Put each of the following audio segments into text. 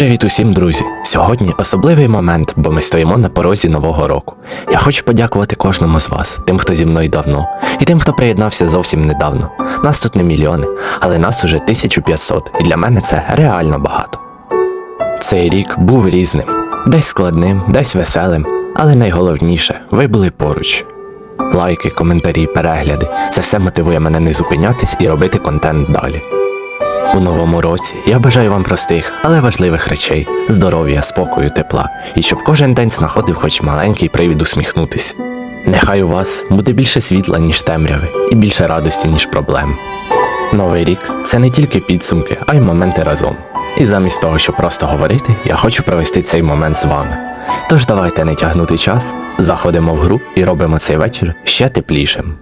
Привіт усім, друзі! Сьогодні особливий момент, бо ми стоїмо на порозі нового року. Я хочу подякувати кожному з вас, тим, хто зі мною давно, і тим, хто приєднався зовсім недавно. Нас тут не мільйони, але нас уже 1500, і для мене це реально багато. Цей рік був різним, десь складним, десь веселим, але найголовніше, ви були поруч. Лайки, коментарі, перегляди це все мотивує мене не зупинятись і робити контент далі. У новому році я бажаю вам простих, але важливих речей, здоров'я, спокою, тепла, і щоб кожен день знаходив хоч маленький привід усміхнутись. Нехай у вас буде більше світла, ніж темряви, і більше радості, ніж проблем. Новий рік це не тільки підсумки, а й моменти разом. І замість того, щоб просто говорити, я хочу провести цей момент з вами. Тож давайте не тягнути час, заходимо в гру і робимо цей вечір ще теплішим.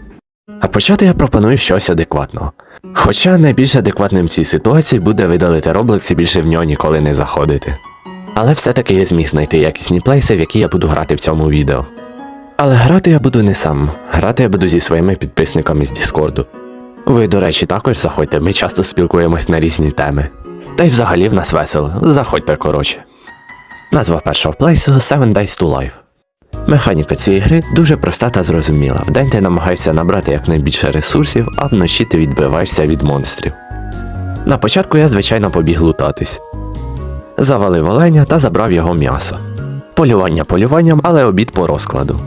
А почати я пропоную щось адекватного. Хоча найбільш адекватним в цій ситуації буде видалити Roblox і більше в нього ніколи не заходити. Але все-таки я зміг знайти якісні плейси, в які я буду грати в цьому відео. Але грати я буду не сам, грати я буду зі своїми підписниками з Діскорду. Ви, до речі, також заходьте, ми часто спілкуємось на різні теми. Та й взагалі в нас весело, заходьте коротше. Назва першого плейсу Seven Days to Life. Механіка цієї гри дуже проста та зрозуміла. Вдень ти намагаєшся набрати якнайбільше ресурсів, а вночі ти відбиваєшся від монстрів. На початку я, звичайно, побіг лутатись. Завалив оленя та забрав його м'ясо. Полювання полюванням, але обід по розкладу.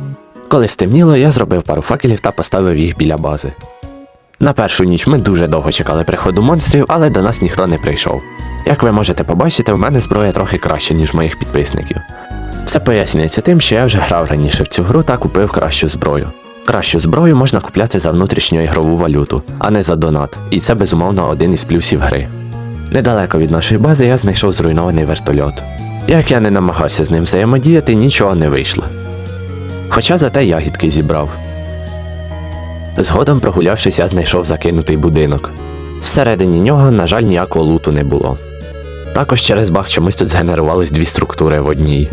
Коли стемніло, я зробив пару факелів та поставив їх біля бази. На першу ніч ми дуже довго чекали приходу монстрів, але до нас ніхто не прийшов. Як ви можете побачити, в мене зброя трохи краще, ніж моїх підписників. Це пояснюється тим, що я вже грав раніше в цю гру та купив кращу зброю. Кращу зброю можна купляти за внутрішню ігрову валюту, а не за донат, і це безумовно один із плюсів гри. Недалеко від нашої бази я знайшов зруйнований вертольот. Як я не намагався з ним взаємодіяти, нічого не вийшло. Хоча зате ягідки зібрав. Згодом, прогулявшись, я знайшов закинутий будинок. Всередині нього, на жаль, ніякого луту не було. Також через баг чомусь тут згенерувались дві структури в одній.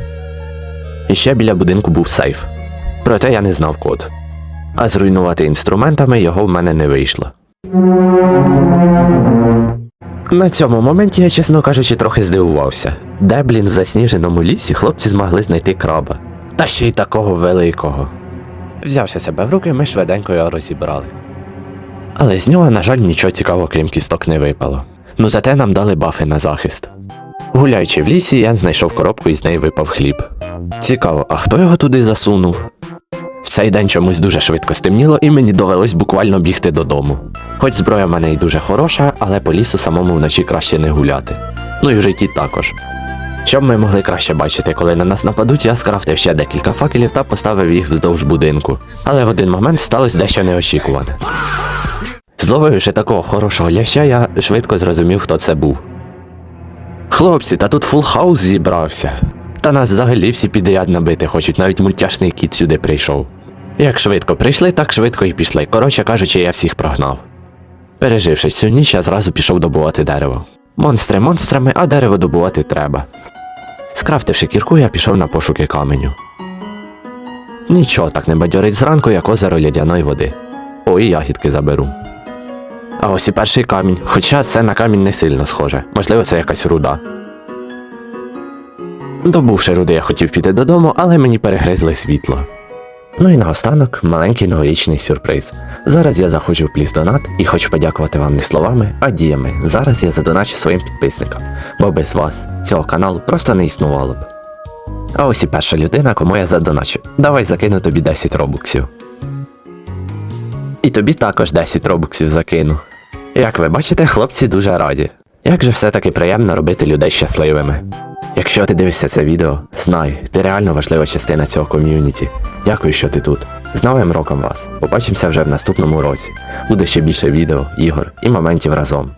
І ще біля будинку був сейф. Проте я не знав код. А зруйнувати інструментами його в мене не вийшло. На цьому моменті я, чесно кажучи, трохи здивувався. Де, блін, в засніженому лісі хлопці змогли знайти краба. Та ще й такого великого. Взявши себе в руки, ми швиденько його розібрали. Але з нього, на жаль, нічого цікавого, крім кісток, не випало. Ну зате нам дали бафи на захист. Гуляючи в лісі, я знайшов коробку і з неї випав хліб. Цікаво, а хто його туди засунув? В цей день чомусь дуже швидко стемніло, і мені довелось буквально бігти додому. Хоч зброя в мене й дуже хороша, але по лісу самому вночі краще не гуляти. Ну і в житті також. Щоб ми могли краще бачити, коли на нас нападуть, я скрафтив ще декілька факелів та поставив їх вздовж будинку. Але в один момент сталося дещо неочікуване. Зловивши такого хорошого ляща, я швидко зрозумів, хто це був. Хлопці, та тут фул хаус зібрався. Та нас взагалі всі підряд набити хочуть, навіть мультяшний кіт сюди прийшов. Як швидко прийшли, так швидко і пішли. Коротше кажучи, я всіх прогнав. Переживши цю ніч, я зразу пішов добувати дерево. Монстри монстрами, а дерево добувати треба. Скрафтивши кірку, я пішов на пошуки каменю. Нічого так не бадьорить зранку, як озеро лядяної води. О, і ягідки заберу. А ось і перший камінь, хоча це на камінь не сильно схоже, можливо, це якась руда. Добувши руди, я хотів піти додому, але мені перегризли світло. Ну і наостанок маленький новорічний сюрприз. Зараз я заходжу в пліс донат і хочу подякувати вам не словами, а діями. Зараз я задоначу своїм підписникам, бо без вас цього каналу просто не існувало б. А ось і перша людина, кому я задоначу. Давай закину тобі 10 робоксів. І тобі також 10 робоксів закину. Як ви бачите, хлопці дуже раді. Як же все-таки приємно робити людей щасливими. Якщо ти дивишся це відео, знай, ти реально важлива частина цього ком'юніті. Дякую, що ти тут. З Новим роком вас. Побачимося вже в наступному році. Буде ще більше відео, ігор і моментів разом.